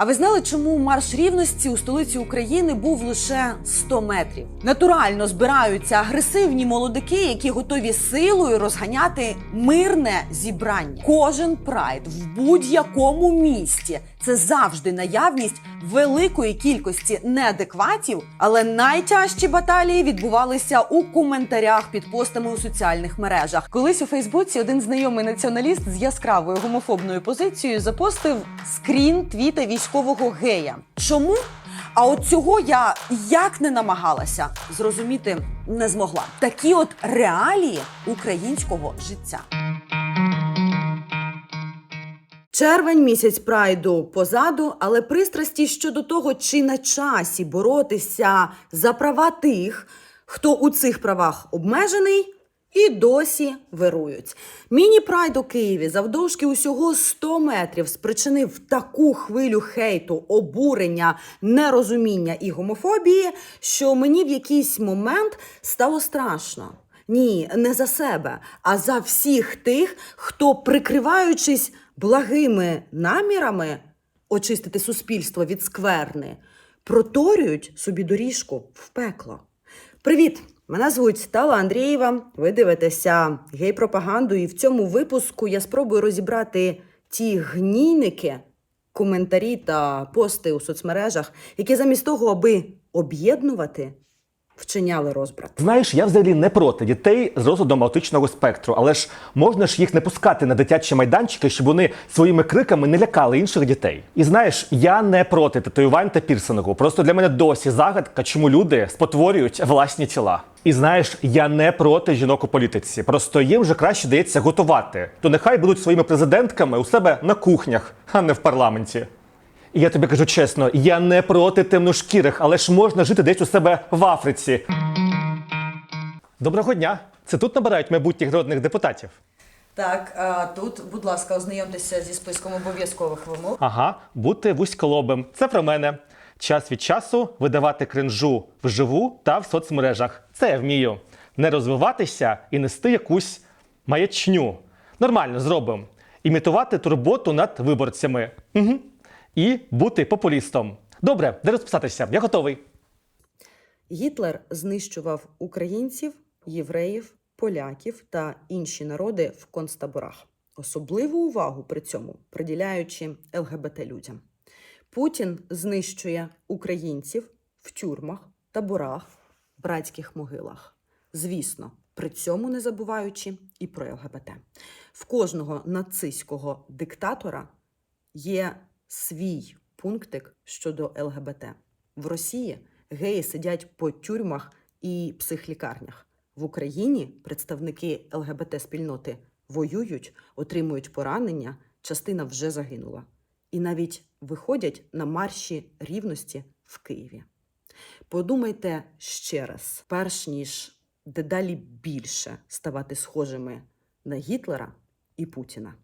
А ви знали, чому марш рівності у столиці України був лише 100 метрів? Натурально збираються агресивні молодики, які готові силою розганяти мирне зібрання. Кожен прайд в будь-якому місті це завжди наявність великої кількості неадекватів, але найтяжчі баталії відбувалися у коментарях під постами у соціальних мережах. Колись у Фейсбуці один знайомий націоналіст з яскравою гомофобною позицією запостив скрін твіта військового гея. Чому? А от цього я як не намагалася зрозуміти не змогла. Такі от реалії українського життя. Червень місяць прайду позаду, але пристрасті щодо того, чи на часі боротися за права тих, хто у цих правах обмежений, і досі вирують. Міні-прайд у Києві завдовжки усього 100 метрів спричинив таку хвилю хейту, обурення, нерозуміння і гомофобії, що мені в якийсь момент стало страшно. Ні, не за себе, а за всіх тих, хто, прикриваючись благими намірами очистити суспільство від скверни, проторюють собі доріжку в пекло. Привіт! Мене звуть Тала Андрієва. Ви дивитеся гей-пропаганду, і в цьому випуску я спробую розібрати ті гнійники, коментарі та пости у соцмережах, які замість того, аби об'єднувати, вчиняли розбрат. Знаєш, я взагалі не проти дітей з розладом аутичного спектру, але ж можна ж їх не пускати на дитячі майданчики, щоб вони своїми криками не лякали інших дітей. І знаєш, я не проти татуювань та пірсингу. Просто для мене досі загадка, чому люди спотворюють власні тіла. І знаєш, я не проти жінок у політиці. Просто їм вже краще дається готувати. То нехай будуть своїми президентками у себе на кухнях, а не в парламенті. І я тобі кажу чесно, я не проти темношкірих, але ж можна жити десь у себе в Африці. Доброго дня! Це тут набирають майбутніх народних депутатів. Так, а тут, будь ласка, ознайомтеся зі списком обов'язкових вимог. Ага, бути вузьколобим. Це про мене. Час від часу видавати кринжу вживу та в соцмережах. Це я вмію. Не розвиватися і нести якусь маячню. Нормально зробимо. Імітувати турботу над виборцями. Угу. І бути популістом. Добре, де розписатися? Я готовий. Гітлер знищував українців, євреїв, поляків та інші народи в концтаборах, особливу увагу при цьому приділяючи ЛГБТ людям. Путін знищує українців в тюрмах, таборах, братських могилах. Звісно, при цьому не забуваючи і про ЛГБТ. В кожного нацистського диктатора є свій пунктик щодо ЛГБТ. В Росії геї сидять по тюрмах і психлікарнях. В Україні представники ЛГБТ-спільноти воюють, отримують поранення, частина вже загинула. І навіть виходять на марші рівності в Києві. Подумайте ще раз, перш ніж дедалі більше ставати схожими на Гітлера і Путіна.